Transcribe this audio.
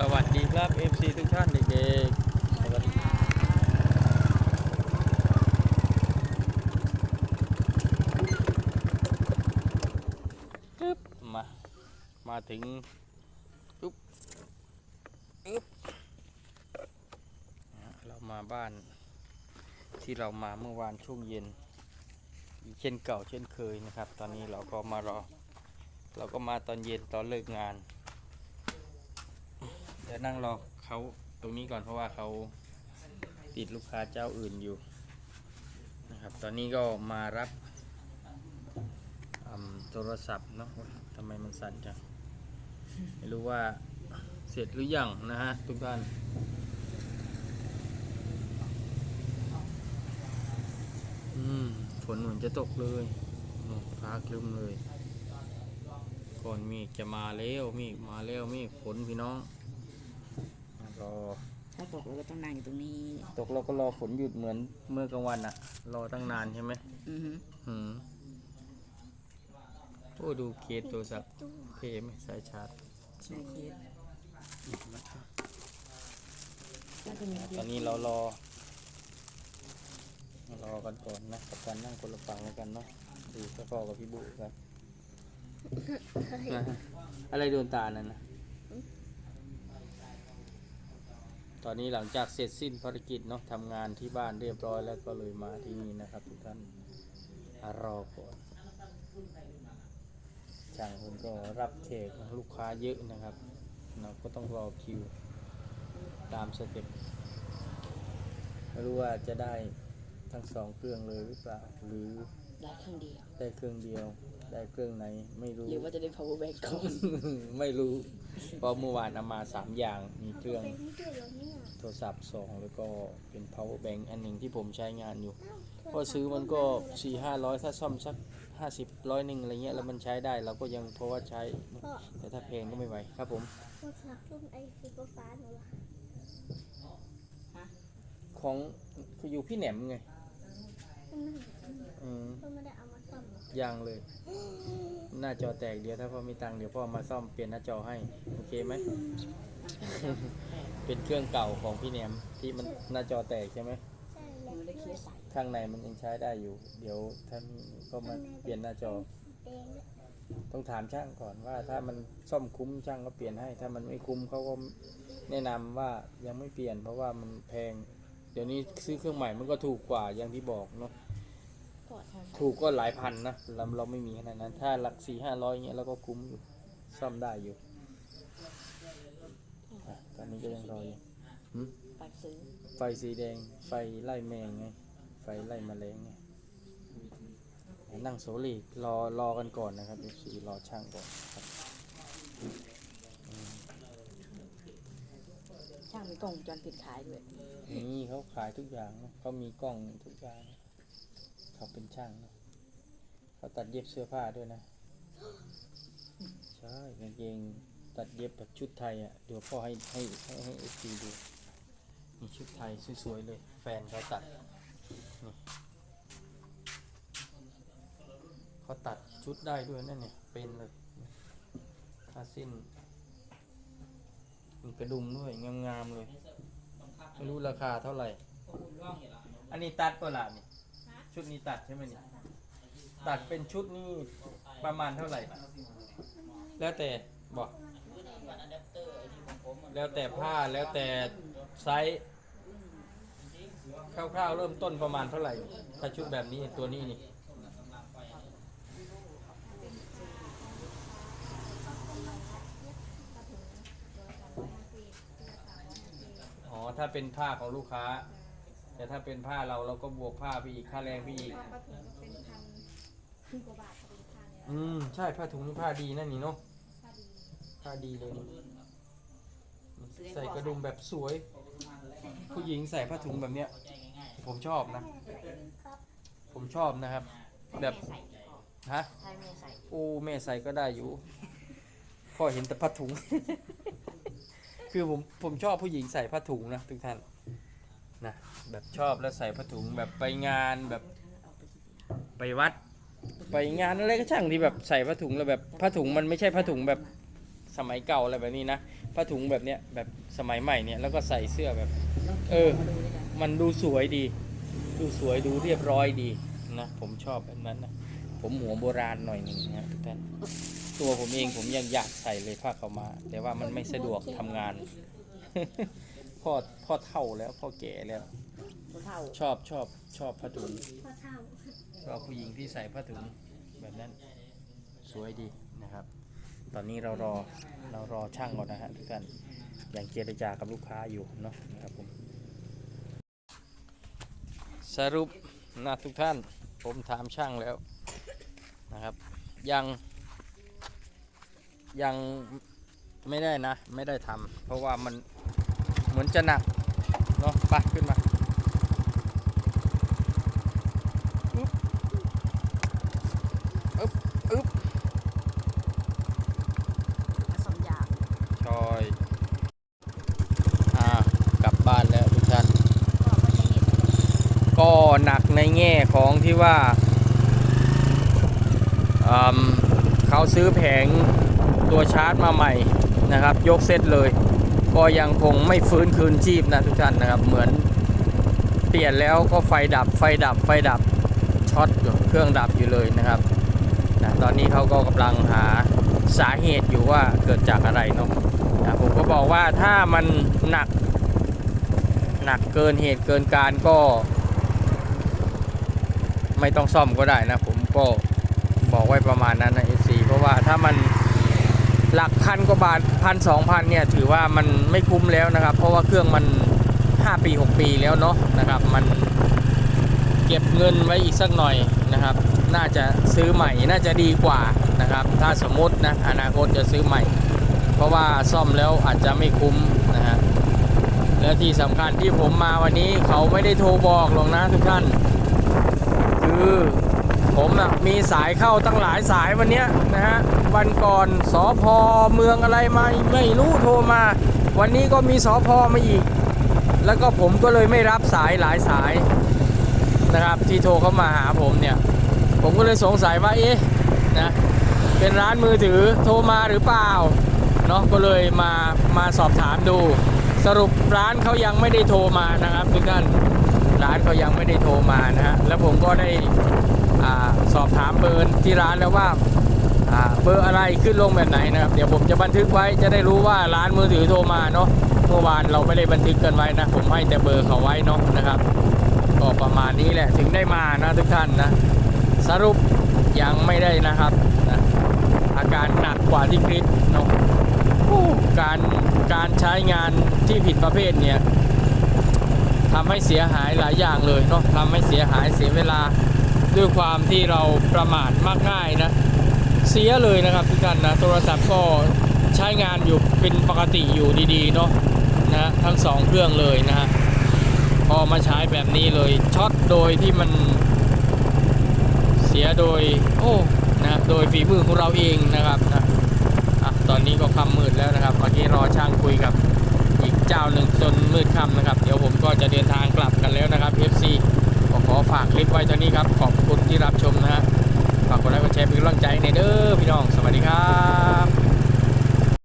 สวัสดีครับ FC ทุกท่านเด็กๆสวัสดีปึ๊บมา มาถึงปึ๊บปึ๊บเรามาบ้านที่เรามาเมื่อวานช่วงเย็น เช่นเก่าเช่นเคยนะครับ ตอนนี้เราก็มารอ เราก็มาตอนเย็นตอนเลิกงาน เดี๋ยวนั่งรอเขาตรงนี้ก่อนเพราะว่าเขาติดลูกค้าเจ้าอื่นอยู่นะครับตอนนี้ก็มารับโทรศัพท์เนาะทำไมมันสั่นจังไม่รู้ว่าเสร็จหรือยังนะฮะทุกท่านอืมฝนเหมือนจะตกเลยนู่นฟ้าคลึ้มเลย ก่อนมีจะมาแล้วมีมาแล้วมีฝนพี่น้อง รอ ถ้าตกเราก็ต้องนั่งอยู่ตรงนี้ ตกเราก็รอฝนหยุดเหมือนเมื่อกลางวันอะรอตั้งนานใช่ไหมอือฮึหืมโอ้ดูเคสโทรศัพท์เท่ไหมสายชาร์จ ใช่เคสน่าจะมีเคตอสนนี้เรารอ รอกันก่อนนะกับการนั่งคนละฝั่งแล้วกันเนาะดูเจ้าพ่อกับพี่บุครับนะฮะอะไรโดนตานั่นนะ ตอนนี้หลังจากเสร็จสิ้นภารกิจเนาะทำงานที่บ้านเรียบร้อยแล้วก็เลยมาที่นี่นะครับ ทุกท่านรอก่อนช่างคนก็รับเขกลูกค้าเยอะนะครับเราก็ต้องรอคิว ตามสเต็ปไม่รู้ว่าจะได้ทั้งสองเครื่องเลยหรือเปล่าหรือ ได้เครื่องเดียว ได้เครื่องเดียว ได้เครื่องไหนไม่รู้ หรือว่าจะได้ power bank ก่อน ไม่รู้เพราะเมื่อวานเอามาสามอย่างมีเครื่องโทรศัพท์สองแล้วก็เป็น power bank อันหนึ่งที่ผมใช้งานอยู่ก็ซื้อมันก็สี่ห้าร้อยถ้าซ่อมสักห้าสิบร้อยหนึ่งอะไรเงี้ยแล้วมันใช้ได้เราก็ยังเพราะว่าใช้พ่อแต่ถ้าแพงก็ไม่ไหวครับผมพ่อสักรุ่นไอ้สีฟ้าหนูล่ะของคืออยู่พี่แหนมไง มันไม่อืมพ่อไม่ได้เอามาซ่อมหรอกยังเลย หน้าจอแตกเดี๋ยวถ้าพ่อมีตังค์เดี๋ยวพ่อมาซ่อมเปลี่ยนหน้าจอให้ โอเคไหม เป็นเครื่องเก่าของพี่แหนมที่มันหน้าจอแตกใช่ไหม ใช่แล้วมือได้เคด้วยสใส่ข้างในมันยังใช้ได้อยู่ เดี๋ยวถ้ามีก็มาเปลี่ยนหน้าจอ แดงด้วยต้องถามช่างก่อนว่า ถ้ามันซ่อมคุ้มช่างก็เปลี่ยนให้ ถ้ามันไม่คุ้มเขาก็แนะนำว่ายังไม่เปลี่ยน เพราะว่ามันแพง เดี๋ยวนี้ซื้อเครื่องใหม่มันก็ถูกกว่าอย่างที่บอกเนาะ กอดถูกก็หลายพันนะเราเราไม่มีขนาดนั้น ถ้าหลักสี่ห้าร้อยเงี้ยเราก็คุ้มอยู่ซ่อมได้อยู่อะตอนนี้ก็ยังรออยู่หึไปซื้อไฟสีแดง ไฟไล่แมงไง ไฟไล่แมลงไงนั่งโซลีรอรอกันก่อนนะครับ f ีรอช่างก่อนครับช่างมีกล้องวงจรปิดขายด้วย นี่เขาขายทุกอย่างนะเขามีกล้องทุกอย่างนะ เขาเป็นช่างนะเขาตัดเย็บเสื้อผ้าด้วยนะ ใช่กางเกงตัดเย็บแบบชุดไทยอะเดี๋ยวพ่อให้ให้ให้ให้เอฟีดูนี่ชุดไทยสวยๆเลย แฟนเขาตัดนี่เขาตัดชุดได้ด้วยนั่นเนี่ยเป็นเลยผ้าสิ้นมีกระดุมด้วยงามๆเลย ไม่รู้ราคาเท่าไหร่ อันนี้ตัดก็ล่ะนี่ ชุดนี้ตัดใช่ไหมนี่ตัดเป็นชุดนี่ประมาณเท่าไหร่แล้วแต่บอกแล้วแต่ผ้าแล้วแต่ไซส์คร่าวๆเริ่มต้นประมาณเท่าไหร่ถ้าชุดแบบนี้ตัวนี้นี่อ๋อถ้าเป็นผ้าของลูกค้า แต่ถ้าเป็นผ้าเราเราก็บวกผ้าไปอีกค่าแรงไปอีกผ้าถุงเป็นพันขึ้นกว่าบาทเป็นพันเนี่ยอืมใช่ผ้าถุงนี่ผ้าดีนั่นนี่เนาะผ้าดีผ้าดีเลยนี่ใส่กระดุมแบบสวย ผู้หญิงใส่ผ้าถุงแบบเนี้ย ผมชอบนะครับผมชอบนะครับ แบบใส่ฮะให้แม่ใส่โอ้แม่ใส่ก็ได้อยู่พ่อเห็นแต่ผ้าถุง คือผมผมชอบผู้หญิงใส่ผ้าถุงนะทุกท่าน นะแบบชอบแล้วใส่ผ้าถุงแบบไปงานแบบไปวัด ไปงานอะไรก็ช่างที่แบบใส่ผ้าถุงแล้วแบบผ้าถุงมันไม่ใช่ผ้าถุงแบบสมัยเก่าอะไรแบบนี้นะผ้าถุงแบบเนี้ยแบบสมัยใหม่เนี่ยแล้วก็ใส่เสื้อแบบ เออมันมันดูสวยดี ดูสวยดูเรียบร้อยดีนะผมชอบแบบนั้นนะผมหัวโบราณหน่อยหนึ่งนะทุกท่านตัวผมเองผมยังอยากใส่เลยผ้าขาวมา แต่ว่ามันไม่สะดวกทำงาน พ่อพ่อเท่าแล้วพ่อแก่แล้วตัวเท่าชอบชอบชอบผ้าถุงพ่อเท่าชอบผู้หญิงที่ใส่ผ้าถุงแบบนั้นสวยดีนะครับ ตอนนี้เรารอเรารอช่างก่อนนะฮะทุกท่านยังเจรจากับลูกค้าอยู่เนาะนะครับผมสรุปนะทุกท่านผมถามช่างแล้วนะครับ ยัง ยังไม่ได้นะ ไม่ได้ทำเพราะว่ามัน เหมือนจะหนักเนาะไปขึ้นมาอึ๊บผสมยางชอยอ่ากลับบ้านแล้วทุกท่านก็ก็จะเห็นก็หนักในแง่ของที่ว่าอืมเขาซื้อแผงตัวชาร์จมาใหม่นะครับ ยกเซตเลย ก็ยังคงไม่ฟื้นคืนชีพนะทุกท่านนะครับ เหมือนเปลี่ยนแล้วก็ไฟดับไฟดับไฟดับช็อตอยู่เครื่องดับอยู่เลยนะครับนะตอนนี้เขาก็กำลังหาสาเหตุอยู่ว่าเกิดจากอะไรเนาะนะผมก็บอกว่าถ้ามันหนักหนักเกินเหตุเกินการก็ ไม่ต้องซ่อมก็ได้นะผมก็บอกไว้ประมาณนั้นนะ FC เพราะว่าถ้ามัน หลักพันกว่าบาทพันสองพันเนี่ยถือว่ามันไม่คุ้มแล้วนะครับ เพราะว่าเครื่องมัน 5 ปี 6 ปีแล้วเนาะนะครับ มันเก็บเงินไว้อีกสักหน่อยนะครับ น่าจะซื้อใหม่น่าจะดีกว่านะครับ ถ้าสมมตินะอนาคตจะซื้อใหม่ เพราะว่าซ่อมแล้วอาจจะไม่คุ้มนะฮะและที่สำคัญที่ผมมาวันนี้เขาไม่ได้โทรบอกหรอกนะทุกท่าน คือ ผมนะมีสายเข้าตั้งหลายสายวันเนี้ยนะฮะวันก่อนสอพอเมืองอะไรมาไม่รู้โทรมา วันนี้ก็มีสอพอมาอีก แล้วก็ผมก็เลยไม่รับสายหลายสายนะครับที่โทรเข้ามาหาผมเนี่ย ผมก็เลยสงสัยว่าเอ๊ะนะเป็นร้านมือถือโทรมาหรือเปล่าเนาะก็เลยมามาสอบถามดู สรุปร้านเขายังไม่ได้โทรมานะครับทุกท่านร้านเขายังไม่ได้โทรมานะฮะแล้วผมก็ได้ สอบถามเบอร์ที่ร้านแล้วว่าเบอร์อะไรขึ้นลงแบบไหนนะครับ เดี๋ยวผมจะบันทึกไว้จะได้รู้ว่าร้านมือถือโทรมาเนาะเมื่อวานเราไม่ได้บันทึกกันไว้นะ ผมให้แต่เบอร์เขาไว้เนาะนะครับ ก็ประมาณนี้แหละถึงได้มานะทุกท่านนะ สรุปยังไม่ได้นะครับนะอาการหนักกว่าที่คิดเนาะการการใช้งานที่ผิดประเภทเนี่ยทำให้เสียหายหลายอย่างเลยเนาะทำให้เสียหายเสียเวลา ด้วยความที่เราประมาทมากง่ายนะ เสียเลยนะครับทุกท่านนะ โทรศัพท์ก็ใช้งานอยู่เป็นปกติอยู่ดีๆเนาะนะทั้งสองเครื่องเลยนะฮะพอมาใช้แบบนี้เลยช็อตโดยที่มันเสียโดยโอ้นะโดยฝีมือของเราเองนะครับนะอะตอนนี้ก็ค่ำมืดแล้วนะครับเมื่อกี้รอช่างคุยกับอีกเจ้าหนึ่งจนมืดค่ำนะครับ เดี๋ยวผมก็จะเดินทางกลับกันแล้วนะครับ FC ก็ขอฝากคลิปไว้เท่านี้ครับ ขอบคุณที่รับชมนะฮะฝากกดไลค์กดแชร์เป็นกำลังใจในเด้อพี่น้อง สวัสดีครับ